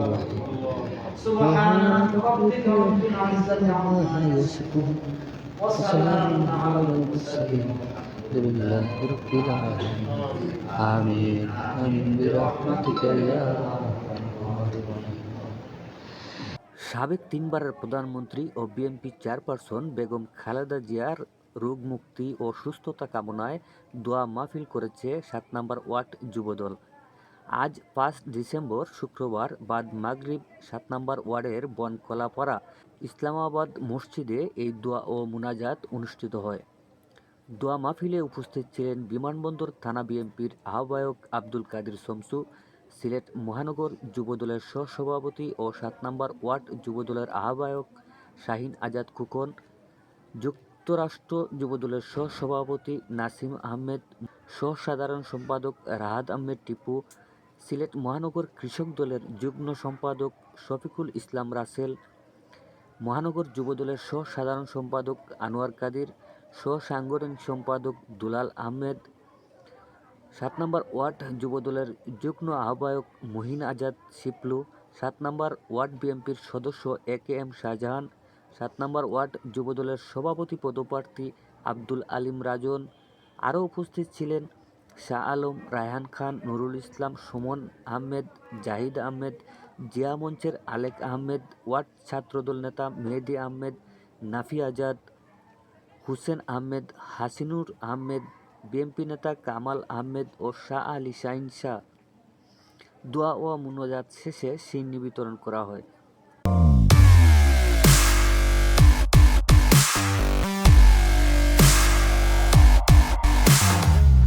الرحيم سبحان ربك رب العزة عما ما يصفون يصفون وسلام وسلام على على المرسلين المرسلين لله رب العالمين آمين آمين برحمتك يا أرحم الراحمين সাবেক তিনবারের প্রধানমন্ত্রী ও বিএনপি চেয়ারপারসন বেগম খালেদা জিয়ার রোগ মুক্তি ও সুস্থতা কামনায় দোয়া মাহফিল করেছে সাত নম্বর ওয়ার্ড যুবদল আজ পাঁচ ডিসেম্বর শুক্রবার বাদ মাগরিব সাত নম্বর ওয়ার্ডের বনকলাপাড়া ইসলামাবাদ মসজিদে এই দোয়া ও মুনাজাত অনুষ্ঠিত হয়। দোয়া মাহফিলে উপস্থিত ছিলেন বিমানবন্দর থানা বিএনপির আহ্বায়ক আব্দুল কাদির শমসু, সিলেট মহানগর যুবদলের সহসভাপতি ও সাত নম্বর ওয়ার্ড যুবদলের আহ্বায়ক শাহিন আজাদ খুকন, যুক্তরাষ্ট্র যুবদলের সহসভাপতি নাসিম আহমেদ সহ সাধারণ সম্পাদক রাহাত আহমেদ টিপু সিলেট মহানগর কৃষক দলের যুগ্ম সম্পাদক শফিকুল ইসলাম রাসেল, মহানগর যুবদলের সহ সাধারণ সম্পাদক আনোয়ার কাদির সহ সাংগঠনিক সম্পাদক দুলাল আহমেদ, সাত নম্বর ওয়ার্ড যুবদলের যুগ্ম আহ্বায়ক মহিন আজাদ শিপলু, সাত নম্বর ওয়ার্ড বিএনপির সদস্য এ কে এম শাহজাহান, সাত নম্বর ওয়ার্ড যুবদলের সভাপতি পদপ্রার্থী আব্দুল আলিম রাজন, আরও উপস্থিত ছিলেন শাহ আলম, রায়হান খান, নুরুল ইসলাম, সুমন আহমেদ, জাহিদ আহমেদ, জিয়া মঞ্চের আলেক আহমেদ, ওয়ার্ড ছাত্রদল নেতা মেহেদি আহমেদ, নাফি আজাদ, হুসেন আহমেদ, হাসিনুর আহমেদ, বিএনপি নেতা কামাল আহমেদ ও শাহ আলী শাহিন শাহ। দোয়া ও মুনাজাত শেষে সিন্নি বিতরণ করা হয়।